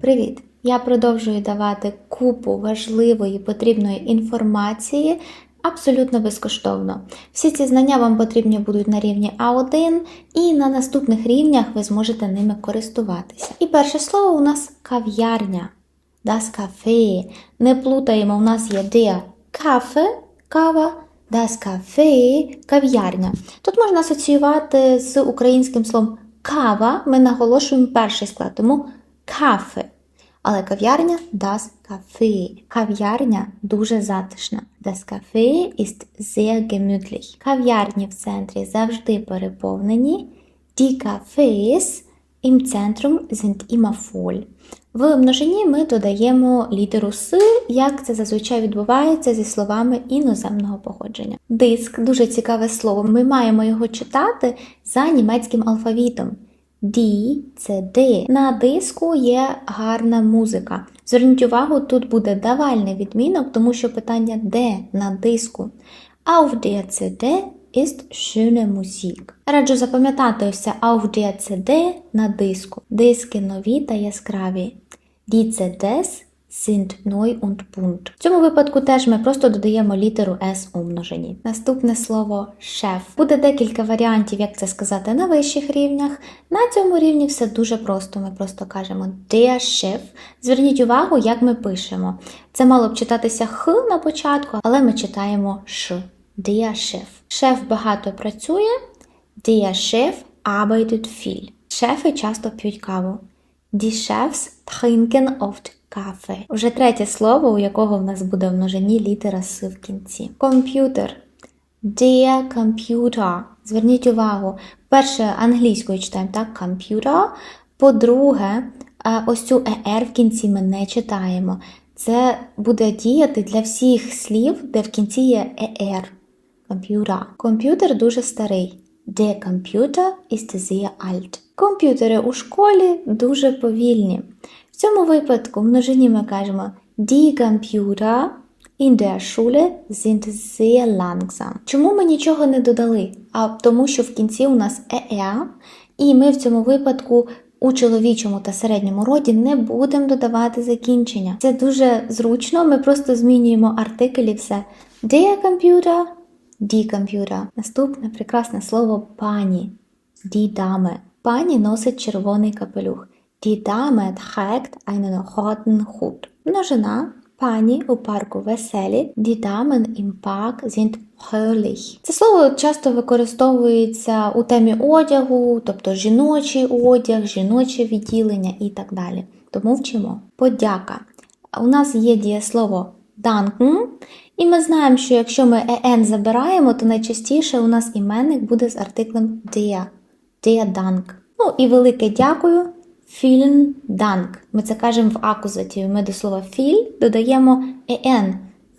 Привіт! Я продовжую давати купу важливої потрібної інформації абсолютно безкоштовно. Всі ці знання вам потрібні будуть на рівні А1, і на наступних рівнях ви зможете ними користуватися. І перше слово у нас кав'ярня. Das Café. Не плутаємо, у нас є der Kaffee, кава, das Café, кав'ярня. Тут можна асоціювати з українським словом кава. Ми наголошуємо перший склад, тому кафе. Але кав'ярня das Café. Кав'ярня дуже затишна. Das Café ist sehr gemütlich. Кав'ярні в центрі завжди переповнені. Die Cafés im Zentrum sind immer voll. В множині ми додаємо літеру С, як це зазвичай відбувається зі словами іноземного походження. Диск дуже цікаве слово. Ми маємо його читати за німецьким алфавітом. Ді це ди. На диску є гарна музика. Зверніть увагу, тут буде давальний відмінок, тому що питання де на диску. Auf der CD ist schöne Musik. Раджу запам'ятати ось це Auf der CD на диску. Диски нові та яскраві. Die CDs sind neu und bunt. В цьому випадку теж ми просто додаємо літеру S у множині. Наступне слово шеф. Буде декілька варіантів, як це сказати на вищих рівнях. На цьому рівні все дуже просто. Ми просто кажемо der Chef. Зверніть увагу, як ми пишемо. Це мало б читатися х на початку, але ми читаємо ш. Der Chef. Шеф багато працює. Der Chef arbeitet viel. Шефи часто п'ють каву. Die Chefs trinken oft Kaffee. Вже третє слово, у якого в нас буде в множині літера С в кінці. Комп'ютер. Der Computer. Зверніть увагу. Перше англійською читаємо так, computer. По-друге, е, ось цю ER в кінці ми не читаємо. Це буде діяти для всіх слів, де в кінці є ER. Комп'ютер. Комп'ютер дуже старий. Der Computer ist sehr alt. Комп'ютери у школі дуже повільні. Цьому випадку в множині ми кажемо Die Computer in der Schule sind sehr langsam. Чому ми нічого не додали? А тому, що в кінці у нас ER, і ми в цьому випадку у чоловічому та середньому роді не будемо додавати закінчення. Це дуже зручно, ми просто змінюємо артикль і все. Der Computer Die Computer. Наступне прекрасне слово пані. Die Dame. Пані носить червоний капелюх. Die Dame trägt einen roten Hut. Множина. Пані у парку веселі. Damen im Park sind fröhlich. Це слово часто використовується у темі одягу, тобто жіночий одяг, жіноче відділення і так далі. Тому вчимо. Подяка. У нас є дієслово danken, і ми знаємо, що якщо ми en забираємо, то найчастіше у нас іменник буде з артиклем der. Der Dank. Ну і велике дякую. Vielen Dank. Ми це кажемо в акузативі. Ми до слова viel додаємо en.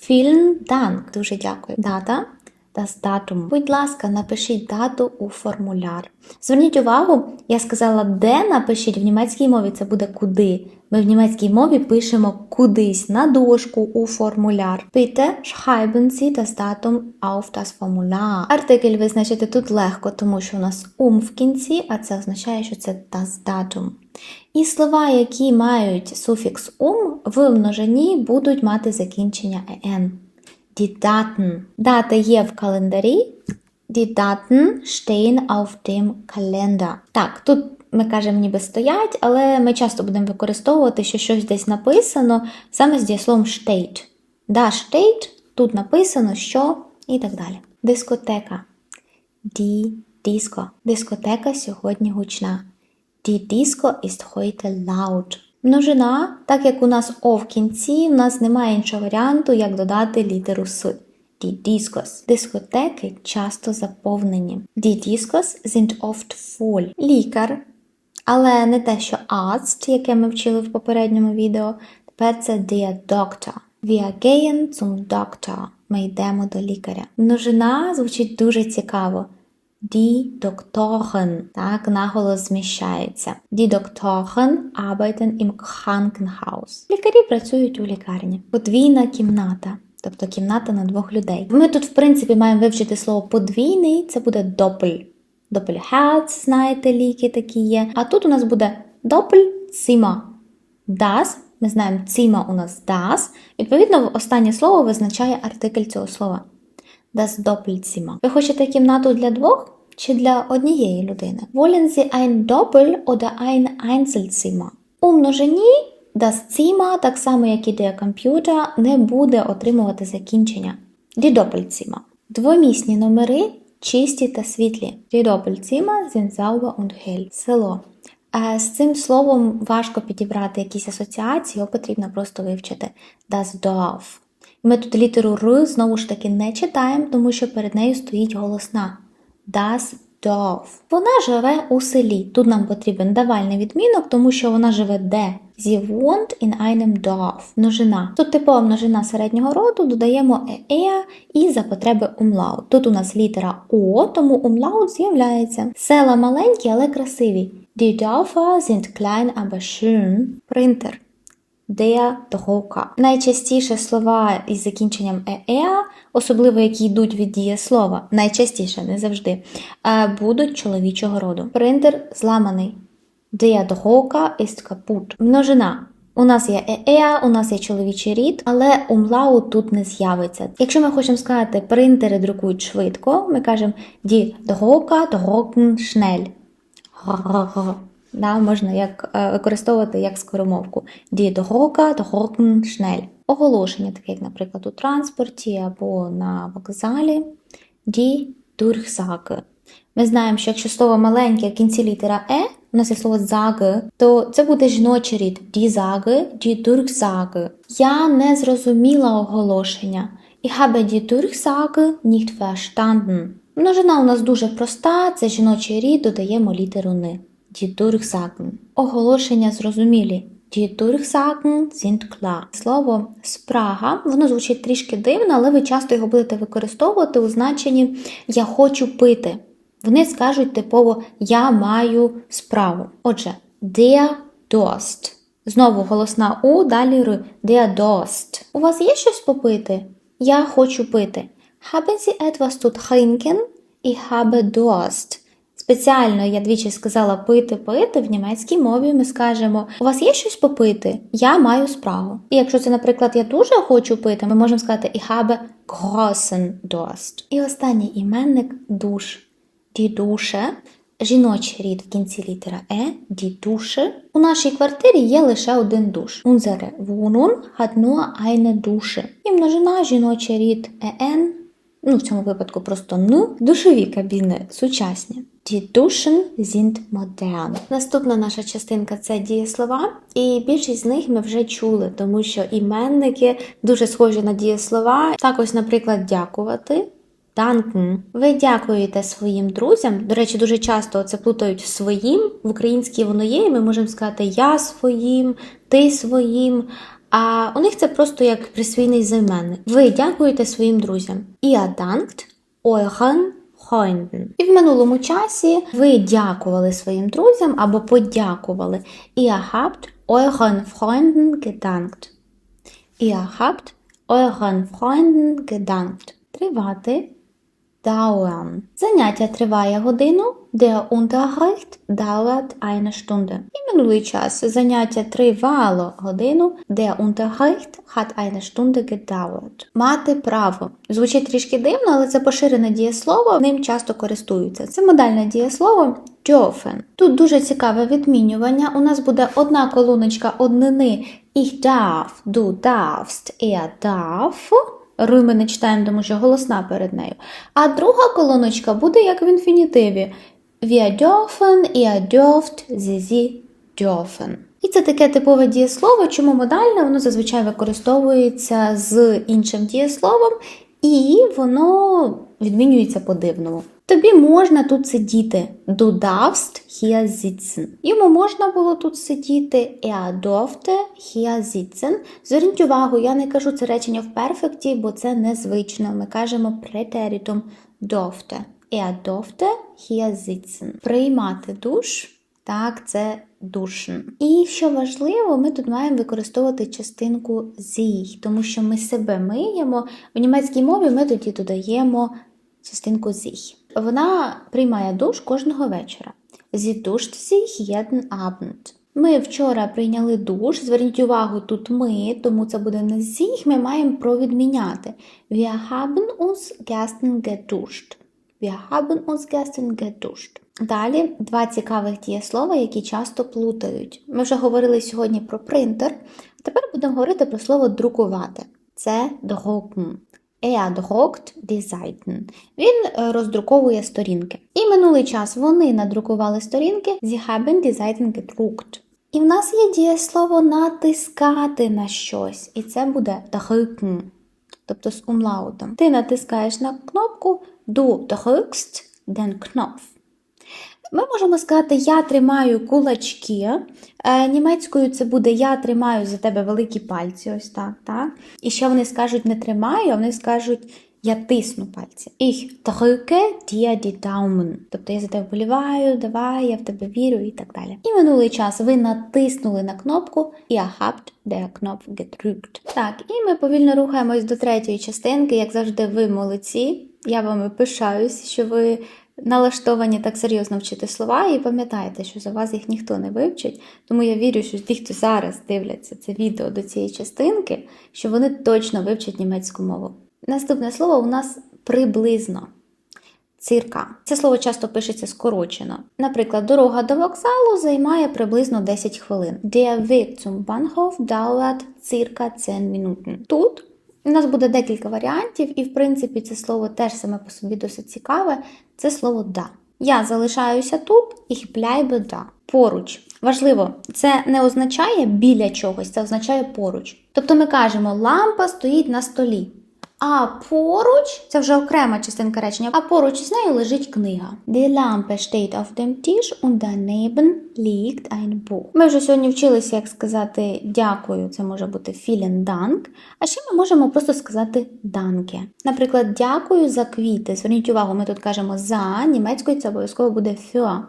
Vielen Dank. Дуже дякую. Дата. Das Datum. Будь ласка, напишіть дату у формуляр. Зверніть увагу, я сказала, де напишіть в німецькій мові, це буде куди. Ми в німецькій мові пишемо кудись на дошку у формуляр. Bitte schreiben Sie das Datum auf das Formular. Артикль визначити тут легко, тому що у нас ум в кінці, а це означає, що це das Datum. І слова, які мають суфікс ум, в множині будуть мати закінчення en. Die Daten. Дати є в календарі. Die stehen auf dem Kalender. Так, тут ми кажемо, ніби стоять, але ми часто будемо використовувати, що щось десь написано саме з дієсловом steht. Да, steht, тут написано, що і так далі. Дискотека. Die Disco. Дискотека сьогодні гучна. Die Disco ist heute laut. Множина, так як у нас О в кінці, у нас немає іншого варіанту, як додати літеру С. Die Discos. Дискотеки часто заповнені. Die Discos sind oft voll. Лікар. Але не те, що Arzt, яке ми вчили в попередньому відео. Тепер це der Doctor. Wir gehen zum Doctor. Ми йдемо до лікаря. Множина звучить дуже цікаво. Die Doktoren. Так, наголос зміщається. Die Doktoren arbeiten im Krankenhaus. Лікарі працюють у лікарні. Подвійна кімната. Тобто кімната на двох людей. Ми тут, в принципі, маємо вивчити слово подвійний, це буде doppel. Doppelherz, знаєте, ліки такі є. А тут у нас буде Doppelzimmer. Das, ми знаємо, ціма у нас das. Відповідно, останнє слово визначає артикль цього слова. Das Doppelzimmer. Ви хочете кімнату для двох чи для однієї людини? Wollen Sie ein Doppel oder ein Einzelzimmer? У множині das Zimmer, так само як і der Computer, не буде отримувати закінчення. Die Doppelzimmer. Двомісні номери чисті та світлі. Die Doppelzimmer sind sauber und hell. Село. Е, З цим словом важко підібрати якісь асоціації, його потрібно просто вивчити. Das Dorf. Ми тут літеру Р знову ж таки не читаємо, тому що перед нею стоїть голосна. Das Dorf. Вона живе у селі. Тут нам потрібен давальний відмінок, тому що вона живе де? Sie wohnt in einem Dorf. Множина. Тут типова множина середнього роду, додаємо «е» і за потреби умлаут. Тут у нас літера О, тому умлаут з'являється. Села маленькі, але красиві. Die Dörfer sind klein, aber schön. Принтер. Der Drucker. Найчастіше слова із закінченням «еа», особливо які йдуть від дієслова, найчастіше, не завжди, е, будуть чоловічого роду. Принтер зламаний. Der Drucker ist kaputt. Множина. У нас є «еа», у нас є чоловічий рід, але умлаут тут не з'явиться. Якщо ми хочемо сказати принтери друкують швидко, ми кажемо Drucker drucken schnell. Р-р-р. Да, можна як, е, використовувати як скоромовку. Die Drucker drucken schnell. Оголошення, таке як, наприклад, у транспорті або на вокзалі. Die Durchsage. Ми знаємо, що якщо слово маленьке в кінці літера Е, у нас є слово Sage, то це буде жіночий рід. Die Sage, die Durchsage. Я не зрозуміла оголошення. Ich habe die Durchsage nicht verstanden. Множина у нас дуже проста, це жіночий рід, додаємо літеру Н. Die Оголошення зрозумілі. Durchsagen sind. Слово спрага, воно звучить трішки дивно, але ви часто його будете використовувати у значенні Я хочу пити. Вони скажуть типово Я маю справу. Отже, der Durst. Знову голосна У, далі Р. Der Durst. У вас є щось попити? Я хочу пити. Haben Sie etwas zu trinken? Ich habe Durst. Спеціально я двічі сказала пити, пити. В німецькій мові ми скажемо: у вас є щось попити? Я маю справу. І якщо це, наприклад, я дуже хочу пити, ми можемо сказати Ich habe großen Durst. І останній іменник душ. Dusche – жіночий рід в кінці літера Е, Dusche. У нашій квартирі є лише один душ. Unsere Wohnung hat nur eine. І множина жіночий рід ен, ну в цьому випадку просто н, душові кабіни сучасні. Die Duschen sind modern. Наступна наша частинка це дієслова, і більшість з них ми вже чули, тому що іменники дуже схожі на дієслова. Так ось, наприклад, дякувати. Danken. Ви дякуєте своїм друзям. До речі, дуже часто це плутають своїм. В українській воно є, і ми можемо сказати я своїм, ти своїм. А у них це просто як присвійний займенник. Ви дякуєте своїм друзям. Ihr dankt euren Freunden. І в минулому часі ви дякували своїм друзям або подякували. Ihr habt euren Freunden gedankt. Ihr habt euren Freunden gedankt. Тривати. Dauern. Заняття триває годину. Der Unterricht dauert eine Stunde. І минулий час. Заняття тривало годину. Der Unterricht hat eine Stunde gedauert. Мати право. Звучить трішки дивно, але це поширене дієслово, ним часто користуються. Це модальне дієслово dürfen. Тут дуже цікаве відмінювання. У нас буде одна колоночка однини Ich darf, du darfst, er darf. Ри ми не читаємо, тому що голосна перед нею. А друга колоночка буде як в інфінітиві. Wir dürfen, ihr dürft, sie. І це таке типове дієслово, чому модальне, воно зазвичай використовується з іншим дієсловом, і воно відмінюється по-дивному. Тобі можна тут сидіти. Du darfst hier sitzen. Йому можна було тут сидіти. Er durfte hier sitzen. Зверніть увагу, я не кажу це речення в перфекті, бо це незвично. Ми кажемо претеритум durfte. Er durfte hier sitzen. Приймати душ. Так, це duschen. І що важливо, ми тут маємо використовувати частинку sich, тому що ми себе миємо. В німецькій мові ми тоді додаємо частинку sich. Вона приймає душ кожного вечора. Sie duscht sich. Ми вчора прийняли душ. Зверніть увагу, тут ми, тому це буде не зіх, ми маємо провідміняти. Wir haben uns gestern geduscht. Wir haben uns gestern geduscht. Далі два цікавих дієслова, які часто плутають. Ми вже говорили сьогодні про принтер, а тепер будемо говорити про слово друкувати. Це drucken. Er druckt die Seiten. Він е, роздруковує сторінки. І минулий час вони надрукували сторінки. Sie haben die Seiten gedruckt. І в нас є дієслово натискати на щось. І це буде drücken, тобто з умлаутом. Ти натискаєш на кнопку du drückst den Knopf. Ми можемо сказати Я тримаю кулачки. Е, Німецькою це буде Я тримаю за тебе великі пальці. Ось так. так? І ще вони скажуть не тримаю, а вони скажуть Я тисну пальці. Ich drücke dir die Daumen. Тобто я за тебе вболіваю, давай, я в тебе вірю і так далі. І минулий час ви натиснули на кнопку Ihr habt der Knopf gedrückt. Так, і ми повільно рухаємось до третьої частинки. Як завжди, ви молодці. Я вами пишаюсь, що ви налаштовані так серйозно вчити слова, і пам'ятайте, що за вас їх ніхто не вивчить. Тому я вірю, що ті, хто зараз дивляться це відео до цієї частинки, що вони точно вивчать німецьку мову. Наступне слово у нас приблизно. Цирка. Це слово часто пишеться скорочено. Наприклад, дорога до вокзалу займає приблизно 10 хвилин. Der Weg zum Bahnhof dauert circa 10 Minuten. Тут у нас буде декілька варіантів, і в принципі це слово теж саме по собі досить цікаве. Це слово да. Я залишаюся тут, ich bleibe да. Поруч. Важливо, це не означає біля чогось, це означає поруч. Тобто ми кажемо, лампа стоїть на столі. А поруч це вже окрема частинка речення. А поруч з нею лежить книга. Die Lampe steht auf dem Tisch und daneben liegt ein Buch. Ми вже сьогодні вчилися, як сказати дякую. Це може бути vielen Dank. А ще ми можемо просто сказати danke. Наприклад, дякую за квіти. Зверніть увагу, ми тут кажемо за німецькою це обов'язково буде für.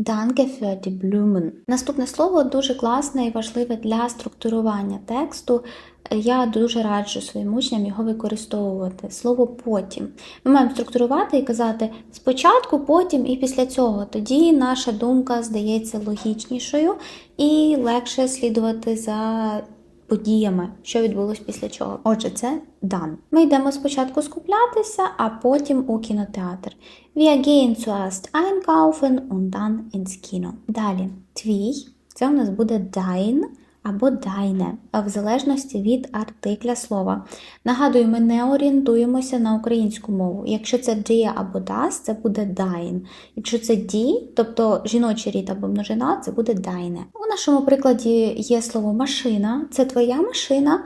Danke für die Blumen. Наступне слово дуже класне і важливе для структурування тексту. Я дуже раджу своїм учням його використовувати. Слово потім. Ми маємо структурувати і казати спочатку, потім і після цього. Тоді наша думка здається логічнішою і легше слідувати за подіями, що відбулось після чого. Отже, це дан. Ми йдемо спочатку скуплятися, а потім у кінотеатр. Wir gehen zuerst einkaufen und dann ins Kino. Далі, твій, це у нас буде dein або deine, в залежності від артикля слова. Нагадую, ми не орієнтуємося на українську мову. Якщо це die або das, це буде dein. Якщо це die, тобто жіночий рід або множина, це буде deine. У нашому прикладі є слово машина, це твоя машина,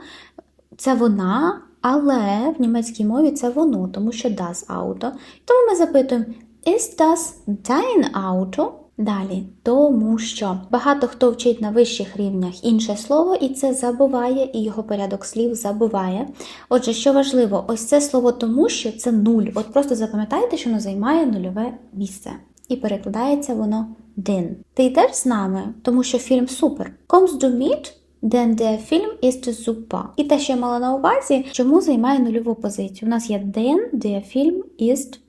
це вона. Але в німецькій мові це воно, тому що das Auto. Тому ми запитуємо Ist das dein Auto? Далі, тому що багато хто вчить на вищих рівнях інше слово, і це забуває, і його порядок слів забуває. Отже, що важливо, ось це слово тому, що це нуль. От просто запам'ятайте, що воно займає нульове місце. І перекладається воно den. Ти йдеш з нами, тому що фільм супер. Kommst du mit? Denn der Film ist super. І те, що я мала на увазі, чому займає нульову позицію. У нас є den, der Film ist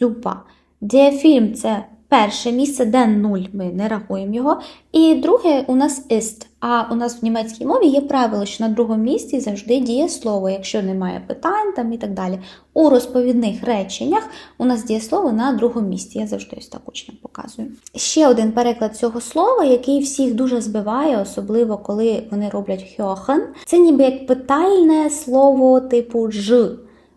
super. Der Film – це перше місце, den нуль, ми не рахуємо його. І друге у нас ist. А у нас в німецькій мові є правило, що на другому місці завжди діє слово, якщо немає питань там і так далі. У розповідних реченнях у нас діє слово на другому місці. Я завжди ось так учням показую. Ще один переклад цього слова, який всіх дуже збиває, особливо коли вони роблять hören. Це ніби як питальне слово типу ж.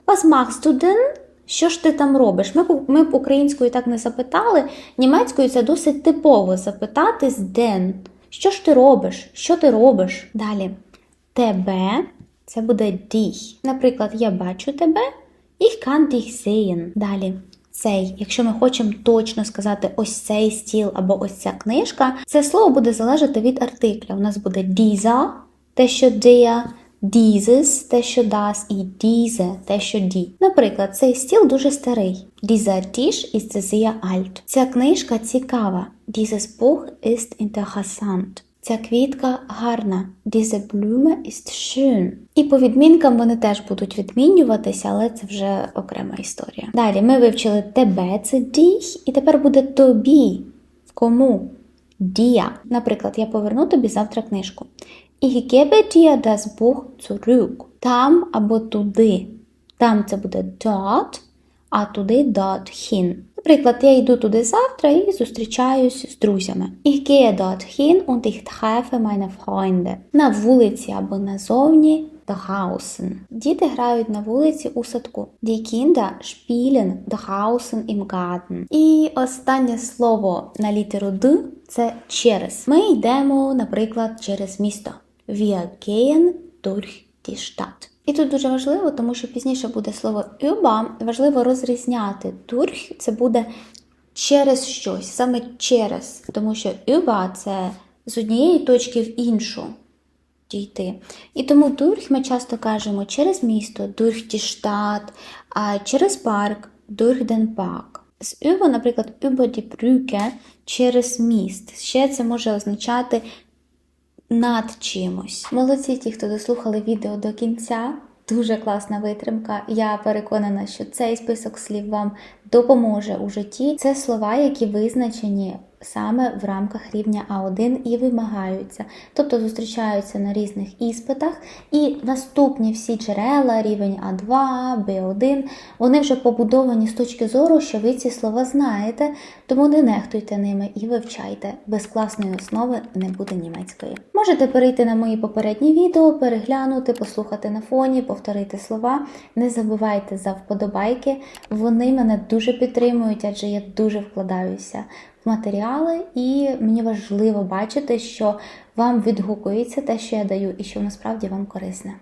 Was machst du denn? Що ж ти там робиш? Ми, ми б українською так не запитали, німецькою це досить типово запитати з den. Що ж ти робиш? Що ти робиш? Далі. Тебе це буде dich. Наприклад, я бачу тебе, ich kann dich sehen. Далі. Цей, якщо ми хочемо точно сказати ось цей стіл або ось ця книжка, це слово буде залежати від артикля. У нас буде dieser, те, що der, dieses, те, що das, і diese, те, що die. Наприклад, цей стіл дуже старий. Dieser Tisch ist sehr alt. Ця книжка цікава. Dieses Buch ist interessant. Ця квітка гарна. Diese Blume ist schön. І по відмінкам вони теж будуть відмінюватися, але це вже окрема історія. Далі ми вивчили тебе, це dich, і тепер буде тобі. Кому? dir. Наприклад, я поверну тобі завтра книжку. Ich gebe dir das Buch zurück. Там або туди. Там це буде dort, а туди dorthin. Наприклад, я йду туди завтра і зустрічаюсь з друзями. Ich gehe dorthin und ich treffe meine Freunde. На вулиці або назовні draußen. Діти грають на вулиці у садку. Die Kinder spielen draußen im Garten. І останнє слово на літеру Д це через. Ми йдемо, наприклад, через місто. Wir gehen durch die Stadt. І тут дуже важливо, тому що пізніше буде слово über. Важливо розрізняти. Durch – це буде через щось, саме через, тому що über – це з однієї точки в іншу дійти. І тому durch ми часто кажемо через місто, durch die Stadt, а через парк, durch den Park. З über, наприклад, über die Brücke – через міст. Ще це може означати над чимось. Молодці ті, хто дослухали відео до кінця. Дуже класна витримка. Я переконана, що цей список слів вам допоможе у житті. Це слова, які визначені саме в рамках рівня А1 і вимагаються, тобто зустрічаються на різних іспитах. І наступні всі джерела, рівень А2, Б1, вони вже побудовані з точки зору, що ви ці слова знаєте, тому не нехтуйте ними і вивчайте. Без класної основи не буде німецької. Можете перейти на мої попередні відео, переглянути, послухати на фоні, повторити слова. Не забувайте за вподобайки. Вони мене дуже підтримують, адже я дуже вкладаюся матеріали, і мені важливо бачити, що вам відгукується те, що я даю, і що насправді вам корисне.